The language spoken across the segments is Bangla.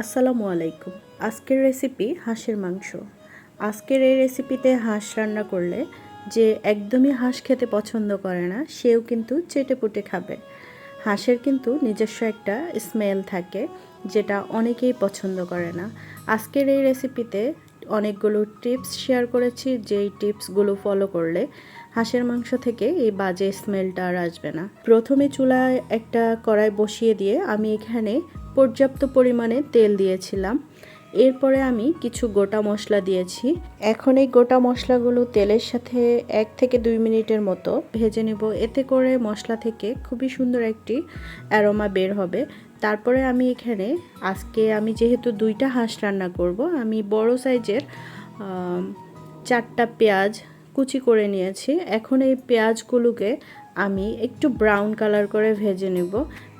আসসালামু আলাইকুম। আজকের রেসিপি হাঁসের মাংস। আজকের এই রেসিপিতে হাঁস রান্না করলে যে একদমই হাঁস খেতে পছন্দ করে না, সেও কিন্তু চেটে পুটে খাবে। হাঁসের কিন্তু নিজস্ব একটা স্মেল থাকে, যেটা অনেকেই পছন্দ করে না। আজকের এই রেসিপিতে অনেকগুলো টিপস শেয়ার করেছি, যেই টিপসগুলো ফলো করলে হাঁসের মাংস থেকে এই বাজে স্মেলটা আর আসবে না। প্রথমে চুলায় একটা কড়াই বসিয়ে দিয়ে আমি এখানে পর্যাপ্ত পরিমাণে তেল দিয়েছিলাম। এরপরে আমি কিছু গোটা মশলা দিয়েছি। এখন এই গোটা মশলাগুলো তেলের সাথে এক থেকে দুই মিনিটের মতো ভেজে নেব। এতে করে মশলা থেকে খুবই সুন্দর একটি অ্যারোমা বের হবে। তারপরে আমি এখানে আজকে আমি যেহেতু দুইটা হাঁস রান্না করব, আমি বড় সাইজের চারটা পেঁয়াজ কুচি করে নিয়েছি। এখন এই পেঁয়াজগুলোকে আমি একটু ব্রাউন কালার করে ভেজে নেব।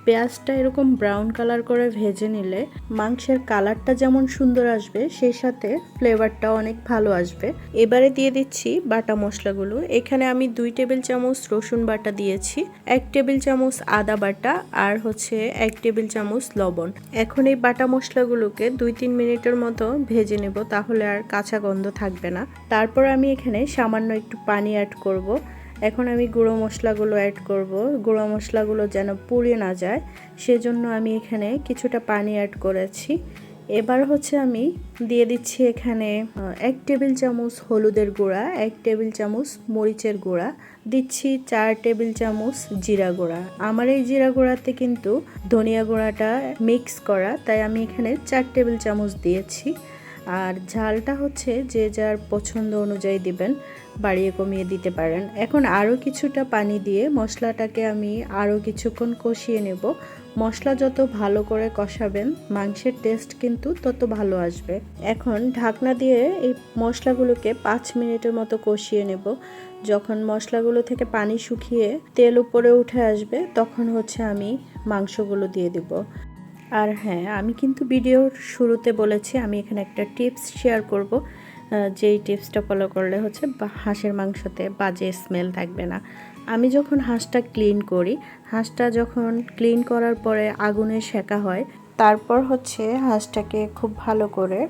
পেঁয়াজটা এরকম ব্রাউন কালার করে ভেজে নিলে মাংসের কালারটা যেমন সুন্দর আসবে, সেই সাথে ফ্লেভারটাও অনেক ভালো আসবে। এবারে দিয়ে দিচ্ছি বাটা মশলাগুলো। এখানে আমি দুই টেবিল চামচ রসুন বাটা দিয়েছি, এক টেবিল চামচ আদা বাটা আর হচ্ছে এক টেবিল চামচ লবণ। এখন এই বাটা মশলাগুলোকে দুই তিন মিনিটের মতো ভেজে নেব, তাহলে আর কাঁচা গন্ধ থাকবে না। তারপর আমি এখানে সামান্য একটু পানি অ্যাড করব। এখন আমি গুঁড়ো মশলাগুলো অ্যাড করব। গুঁড়ো মশলাগুলো যেন পুড়ে না যায়, সেজন্য আমি এখানে কিছুটা পানি অ্যাড করেছি। এবার হচ্ছে আমি দিয়ে দিচ্ছি এখানে এক টেবিল চামচ হলুদের গুঁড়া, এক টেবিল চামচ মরিচের গুঁড়া, দিচ্ছি চার টেবিল চামচ জিরা গুঁড়া। আমার এই জিরা গুঁড়াতে কিন্তু ধনিয়া গুঁড়াটা মিক্স করা, তাই আমি এখানে চার টেবিল চামচ দিয়েছি। আর ঝালটা হচ্ছে যে যার পছন্দ অনুযায়ী দিবেন। বাড়িয়ে কমিয়ে দিতে পারেন। এখন আরও কিছুটা পানি দিয়ে মশলাটাকে আমি আরও কিছুক্ষণ কষিয়ে নেব। মশলা যত ভালো করে কষাবেন, মাংসের টেস্ট কিন্তু তত ভালো আসবে। এখন ঢাকনা দিয়ে এই মশলাগুলোকে পাঁচ মিনিটের মতো কষিয়ে নেব। যখন মশলাগুলো থেকে পানি শুকিয়ে তেল উপরে উঠে আসবে, তখন হচ্ছে আমি মাংসগুলো দিয়ে দেব। আর হ্যাঁ আমি কিন্তু ভিডিওর শুরুতে বলেছি, আমি এখানে একটা টিপস শেয়ার করব। যেই টিপসটা ফলো করলে হচ্ছে হাঁসের মাংসতে বাজে স্মেল থাকবে না। আমি যখন হাঁসটা ক্লিন করি, হাঁসটা যখন ক্লিন করার পরে আগুনে সেকা হয়, তারপর হচ্ছে হাঁসটাকে খুব ভালো করে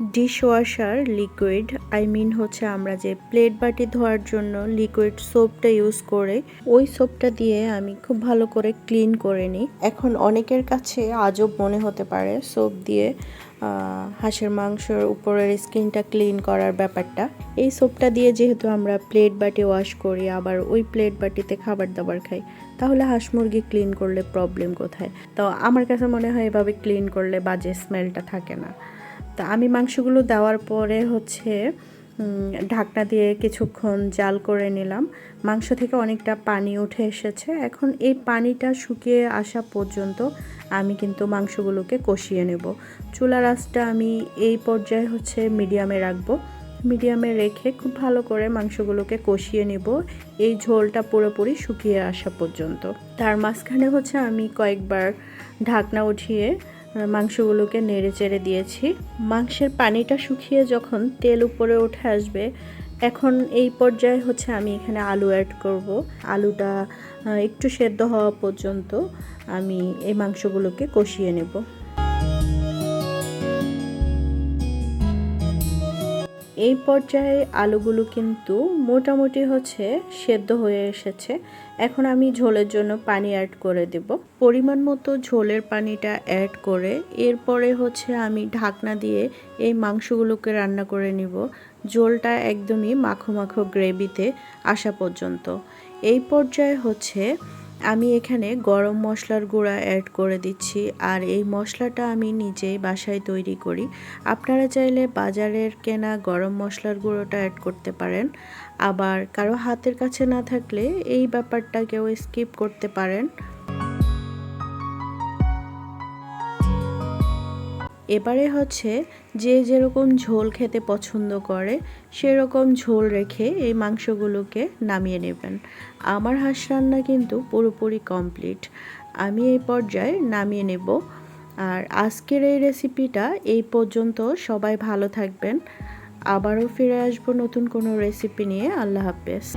dish washer liquid I mean হচ্ছে আমরা যে প্লেট বাটি ধোয়ার জন্য লিকুইড সোপটা ইউজ করে, ওই সোপটা দিয়ে আমি খুব ভালো করে ক্লিন করে নিই। এখন অনেকের কাছে আজব মনে হতে পারে সোপ দিয়ে হাঁসের মাংসর উপরের স্কিনটা ক্লিন করার ব্যাপারটা। এই সোপটা দিয়ে যেহেতু আমরা প্লেট বাটি ওয়াশ করি, আবার ওই প্লেট বাটিতে খাবার দাবার খাই, তাহলে হাঁস মুরগি ক্লিন করলে প্রবলেম কোথায়? তো আমার কাছে মনে হয় এভাবে ক্লিন করলে বাজে স্মেলটা থাকে না। তা আমি মাংসগুলো দেওয়ার পরে হচ্ছে ঢাকনা দিয়ে কিছুক্ষণ জাল করে নিলাম। মাংস থেকে অনেকটা পানি উঠে এসেছে। এখন এই পানিটা শুকিয়ে আসা পর্যন্ত আমি কিন্তু মাংসগুলোকে কষিয়ে নেব। চুলা রাসটা আমি এই পর্যায়ে হচ্ছে মিডিয়ামে রাখব। মিডিয়ামে রেখে খুব ভালো করে মাংসগুলোকে কষিয়ে নেব। এই ঝোলটা পুরোপুরি শুকিয়ে আসা পর্যন্ত। তার মাঝখানে হচ্ছে আমি কয়েকবার ঢাকনা উঠিয়ে মাংসগুলোকে নেড়ে চেড়ে দিয়েছি। মাংসের পানিটা শুকিয়ে যখন তেল উপরে উঠে আসবে, এখন এই পর্যায়ে হচ্ছে আমি এখানে আলু অ্যাড করব। আলুটা একটু সেদ্ধ হওয়া পর্যন্ত আমি এই মাংসগুলোকে কষিয়ে নেব। এই পর্যায়ে আলুগুলো কিন্তু মোটামুটি হচ্ছে সেদ্ধ হয়ে এসেছে। এখন আমি ঝোলের জন্য পানি অ্যাড করে দেব। পরিমাণ মতো ঝোলের পানিটা অ্যাড করে এরপরে হচ্ছে আমি ঢাকনা দিয়ে এই মাংসগুলোকে রান্না করে নিব। ঝোলটা একদমই মাখো মাখো গ্রেভিতে আসা পর্যন্ত। এই পর্যায়ে হচ্ছে আমি এখানে গরম মশলার গুঁড়া অ্যাড করে দিচ্ছি। আর এই মশলাটা আমি নিজেই বাসায় তৈরি করি। আপনারা চাইলে বাজারের কেনা গরম মশলার গুঁড়োটা অ্যাড করতে পারেন। আবার কারও হাতের কাছে না থাকলে এই ব্যাপারটা কেউ স্কিপ করতে পারেন। এবারে হচ্ছে যে যেরকম ঝোল খেতে পছন্দ করে, সেরকম ঝোল রেখে এই মাংসগুলোকে নামিয়ে নেবেন। আমার হাঁস রান্না কিন্তু পুরোপুরি কমপ্লিট। আমি এই পর্যায়ে নামিয়ে নেব। আর আজকের এই রেসিপিটা এই পর্যন্ত সবাই ভালো থাকবেন। আবারও ফিরে আসব নতুন কোনো রেসিপি নিয়ে। আল্লাহ হাফেজ।